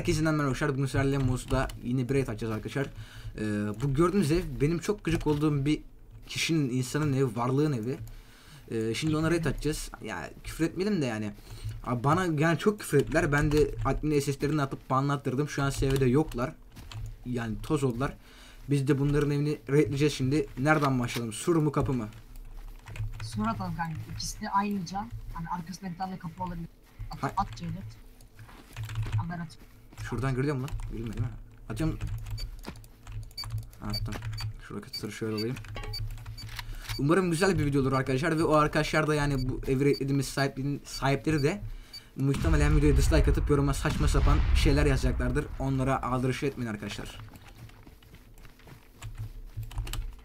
Herkese merhaba arkadaşlar. Bugün sizlerle Moz'da yine bir raid açacağız arkadaşlar. Ee, bu gördüğünüz ev benim çok gıcık olduğum bir kişinin, insanın evi, varlığın evi. Ee, şimdi ona raid açacağız. Ya küfür etmeyelim de yani. Abi bana yani çok küfür ettiler. Ben de admin SS'lerini atıp banlattırdım. Şu an seviyede yoklar. Yani toz oldular. Biz de bunların evini raidleyeceğiz şimdi. Nereden başlayalım? Sur mu kapı mı? Sonra atalım kanka. İkisi de aynı can. Hani arkasında bir tane kapı olabilir. At, at. Ama ben atıyorum. Şuradan görüyor mu lan? Görülmüyor değil mi? Atıyorum. Attım. Şuradaki tırı şöyle alayım. Umarım güzel bir video olur arkadaşlar ve o arkadaşlar da yani bu evi dediğimiz sahiplerin, sahipleri de muhtemelen videoya dislike atıp yoruma saçma sapan şeyler yazacaklardır. Onlara aldırış etmeyin arkadaşlar.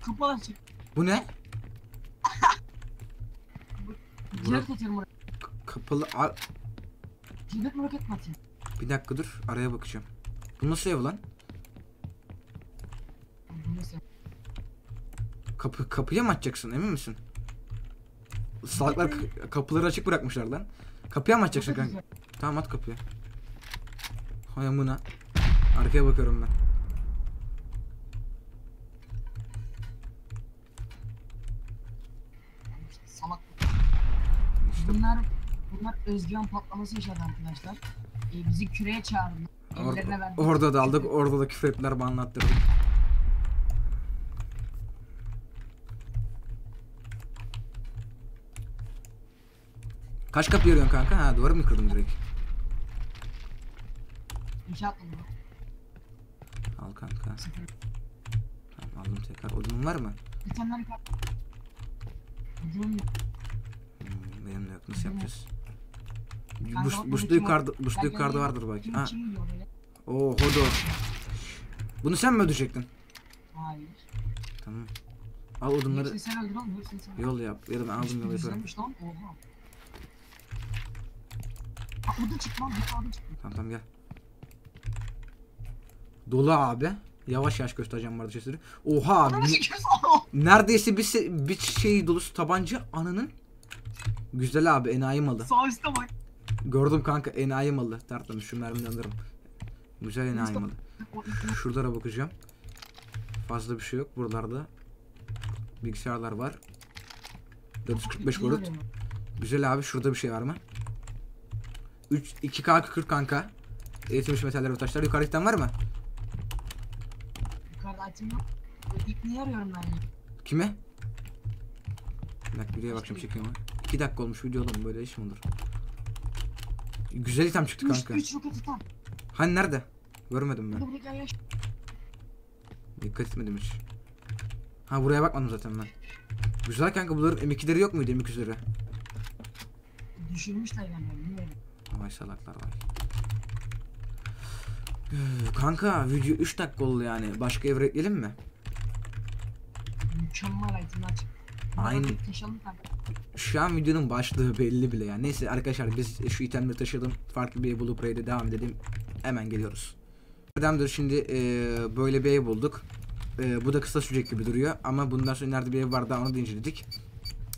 Kapı açık. Bu ne? Cevdet atıyorum oraya. Kapalı... Mi roket mi atayım? Bir dakika dur. Araya bakacağım. Bu nasıl ev lan? Kapı, kapıya mı açacaksın emin misin? Salaklar kapıları açık bırakmışlar lan. Kapıya mı açacaksın kanka? Tamam at kapıya. Hay amına. Arkaya bakıyorum ben. Salak. İşte Bunlar bunlar özgüven patlaması yaşadı arkadaşlar. Ee, bizi küreye çağırdı. verdi. orada da aldık. Orada da küfür ettiler bana anlattırdık. Kaç kapı yarıyorsun kanka? Ha duvarı mı kırdın direkt? İnşaat mı? Al kanka. Sıfır. Tamam aldım tekrar. Odun var mı? Bir tane daha kart. Ucum Hmm, benim de yok. Nasıl yapacağız? Buş, buşta yukarıda, buşta yukarıda vardır belki. Ha. Oo hodo. Bunu sen mi ödeyecektin? Hayır. Tamam. Al odunları. Hepsini sen öldür oğlum. Hepsini sen. Yol yap. Ya da ben aldım yol yaparım. Lan. Oha. Aa, o da çıktı lan. Bir çıktı. Tamam tamam gel. Dolu abi. Yavaş yavaş göstereceğim vardı şeyleri. Oha abi. Sikiyorsun. Neredeyse bir, bir şey dolusu tabanca ananın. Güzel abi enayi malı. Sağ üstte bak. Gördüm kanka enayi malı. Tertemiz şu mermini alırım. Güzel enayi malı. Şuralara bakacağım. Fazla bir şey yok buralarda. Bilgisayarlar var. 445 barut. Güzel abi şurada bir şey var mı? 3 2K 40 kanka. Eğitilmiş metaller ve taşlar yukarıdan var mı? Yukarıda item yok. Arıyorum ben? Kime? Bir dakika videoya bakacağım çekiyor mu? 2 dakika olmuş video oğlum böyle iş mi olur? Güzel item çıktı 3 kanka. 3 roket atam. Hani nerede? Görmedim ben. Gel. Dikkat etmedim hiç. Ha buraya bakmadım zaten ben. Güzel kanka bunların M2'leri yok muydu M2'leri? Düşürmüşler yani bilmiyorum. Vay salaklar vay. Kanka video 3 dakika oldu yani. Başka ev ekleyelim mi? Mükemmel itemler çıktı. Aynen. Şu an videonun başlığı belli bile yani. Neyse arkadaşlar biz şu itemleri taşıyalım. Farklı bir bulup raid'e devam edelim. Hemen geliyoruz. Adamdır şimdi eee, böyle bir ev bulduk. Eee, bu da kısa sürecek gibi duruyor. Ama bundan sonra nerede bir ev var daha onu da inceledik.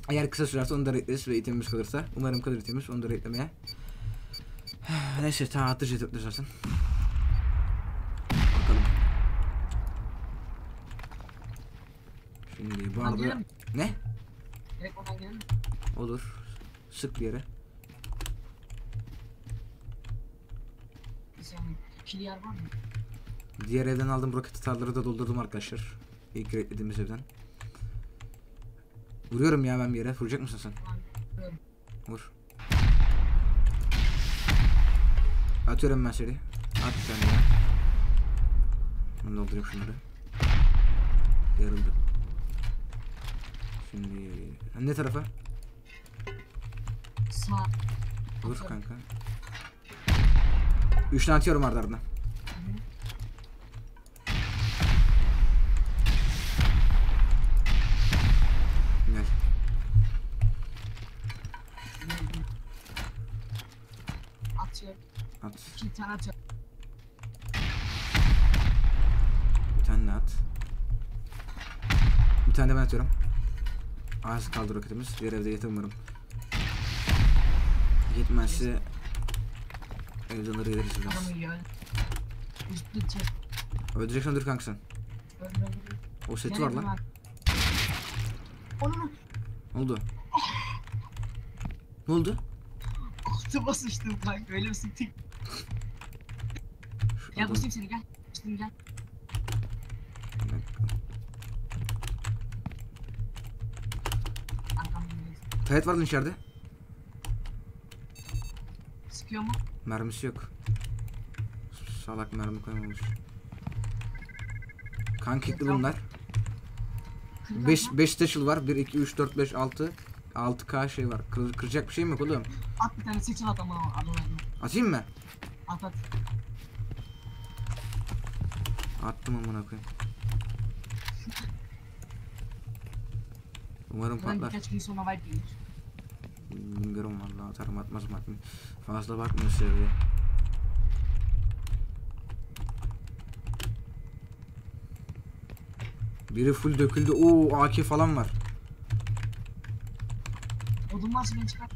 Eğer kısa sürerse onu da raidleriz ve itemimiz kalırsa. Umarım kalır itemimiz onu da raidlemeye. Neyse ta atış ediptir zaten. Bakalım. Şimdi bu arada... Ne? Direkt oradan gelelim. Olur. Sık bir yere. Saniye. İkili yer var mı? Diğer evden aldığım roket atarları da doldurdum arkadaşlar. İlk eklediğimiz evden. Vuruyorum ya ben bir yere. Vuracak mısın sen? Biliyorum. Vur. Atıyorum ben seni. At tane ya. Ben doldurayım şunları. Yarıldı. Şimdi ne tarafa? Sağ. Vur kanka. Üç tane atıyorum ardı ardına. Gel. Atıyorum. At. İki tane atıyorum. Bir tane at. Bir tane de ben atıyorum. Az kaldı roketimiz. Diğer evde yeter umarım. Yetmezse evden arayı veririz biraz. Öldüreceksen öldür kanka sen. O seti var lan. Ne oldu? Ne oldu? altıma sıçtım kanka öyle. Şu Gel basayım seni gel. Basayım gel. Tayet vardı içeride. Sıkıyor mu? Mermisi yok. Salak mermi koymamış. Kankikli bunlar. Kırık 5 atma. 5 special var. 1 2 3 4 5 6 6K şey var. Kır, kıracak bir şey mi yok oğlum? At bir tane seçil at ama. Atayım mı? At at. Attım amına koyayım. Umarım patlar. birkaç gün sonra wipe gelir. Bilmiyorum vallahi atarım atmaz mı atmayayım. Fazla bakmıyor seviye. Biri full döküldü. Oo AK falan var. Odun varsa beni çıkar.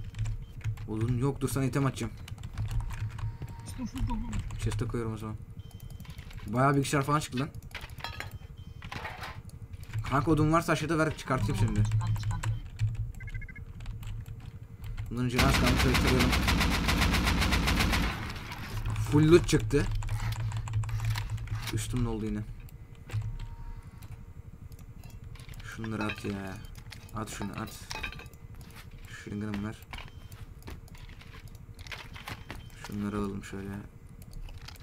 Oğlum yok dur sana item atacağım. Üstüm full dolu. Chest'e koyuyorum o zaman. Bayağı bilgisayar falan çıktı lan. Kanka odun varsa aşağıda ver çıkartayım seni çıkar. Bunların cenaz kanka tarıyorum. Full loot çıktı. Üstüm oldu yine. Şunları at ya. At şunu at. Şırınganım ver. Şunları alalım şöyle.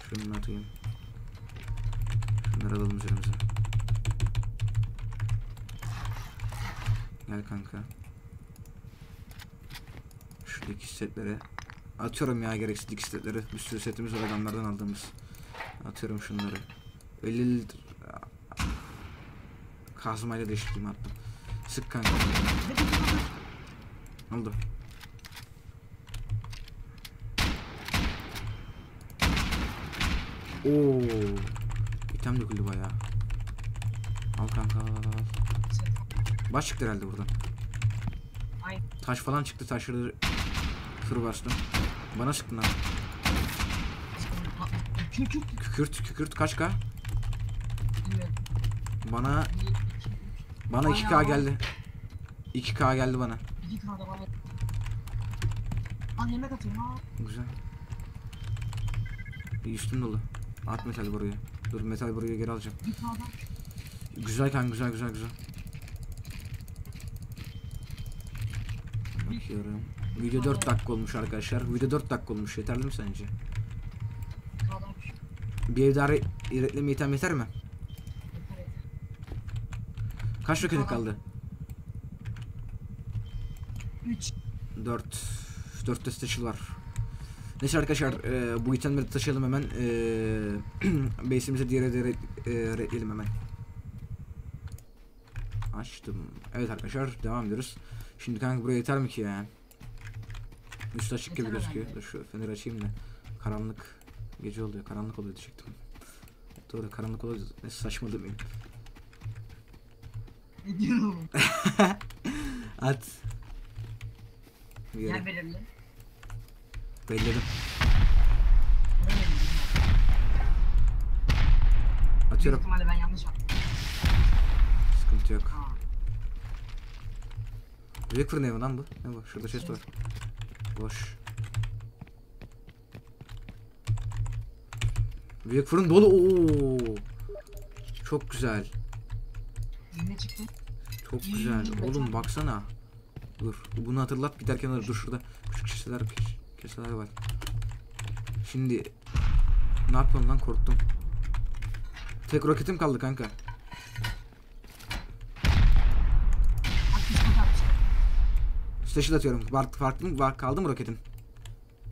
Şunu atayım. Şunları alalım üzerimize. Gel kanka. Şu dikiş setleri. Atıyorum ya gereksiz dikiş setleri. Bir sürü setimiz var adamlardan aldığımız. Atıyorum şunları. 50 litre. Kazmayla değiştireyim attım. Sık kanka. Oldu? Oo. İtem döküldü bayağı. Al kanka al al al. Baş çıktı herhalde buradan. Taş falan çıktı taşları kır bastım. Bana sıktın lan. Kür kür Kükürt kükürt kaç k? Bana Bir, bana 2k Bayağı. geldi. 2k geldi bana. İki kırada bana. Al yemek atıyorum ha. Güzel. İyi üstüm dolu. At metal buraya. Dur metal buraya geri alacağım. Bir. Güzel kanka güzel güzel güzel. Bakıyorum. Video 4 dakika olmuş arkadaşlar. Video 4 dakika olmuş. Yeterli mi sence? Bir ev daha re- reklame item yeter mi? Kaç roketin kaldı? Üç. 4 4 de special var. Neyse arkadaşlar e, bu itemleri taşıyalım hemen. E, base'imize diğer evde re- e, hemen. Açtım. Evet arkadaşlar devam ediyoruz. Şimdi kanka buraya yeter mi ki ya? Üst açık gibi gözüküyor. Dur şu feneri açayım da. Karanlık gece oluyor. Karanlık oluyor diyecektim. Doğru karanlık oluyor. Ne saçmalığı benim. At. Yer belirli. Büyük Atıyorum. ihtimalle ben yanlış yaptım. Sıkıntı yok. Aa. Büyük fırın evi lan bu. Ne bu? Şurada chest var. Boş. Büyük fırın dolu. Oo. Çok güzel. Çok güzel. Oğlum baksana. Dur. Bunu hatırlat giderken alır. Dur şurada. Küçük keseler, keseler var. Şimdi ne yapıyorsun lan korktum. Tek roketim kaldı kanka. Special atıyorum. Farklı mı? Var, kaldı mı roketin?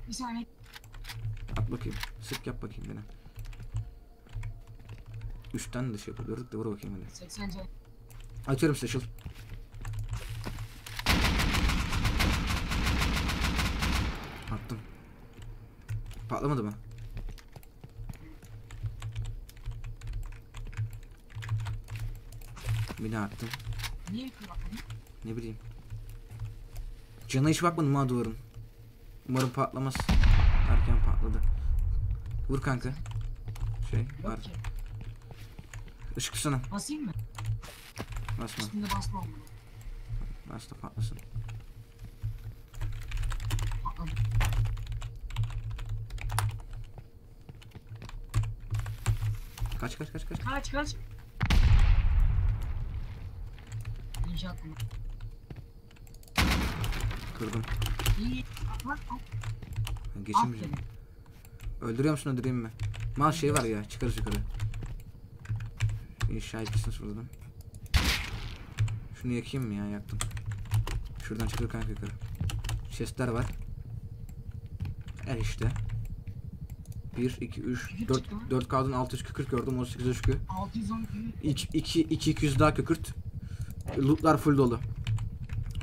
Bir saniye. At bakayım. Sık yap bakayım beni. Üstten de şey yapıyorduk da vur bakayım hadi. 80 can. Atıyorum special. Attım. Patlamadı mı? Daha attım. Niye bakmadın? Ne bileyim. Cana hiç bakmadım ha duvarın. Umarım patlamaz. Erken patladı. Vur kanka. Şey var. Işık tutsana. Basayım mı? Basma. Üstünde basma olmalı. Bas da patlasın. Patladı. Kaç kaç kaç kaç. Kaç kaç. İnşaat mı? Kırdım. İyi. Lan at. Geçemeyeceğim. Öldürüyor musun öldüreyim mi? Mal şey var ya çıkarız yukarı. İnşa etkisini sordum. Şunu yakayım mı ya yaktım. Şuradan çıkıyor kanka yukarı. Chestler var. El işte. 1, 2, 3, Kükürt 4, çıktı mı? 4 kaldın 600 kükürt gördüm 18 şükür. 610 köyü. 2, 2, 2, 200 daha kükürt. Lootlar full dolu.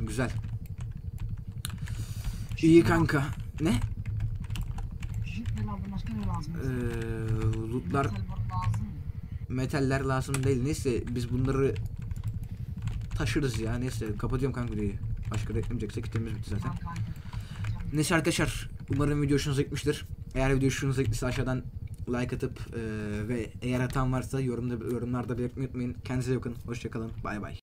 Güzel. İyi kanka. Ne? Ee, lootlar metaller lazım değil. Neyse biz bunları taşırız ya. Neyse kapatıyorum kanka videoyu. Başka da eklemeyeceksek kitemiz bitti zaten. Neyse arkadaşlar umarım video hoşunuza gitmiştir. Eğer video hoşunuza gittiyse aşağıdan like atıp e, ve eğer hatam varsa yorumda, yorumlarda belirtmeyi unutmayın. Kendinize bakın. Hoşçakalın. Bay bay.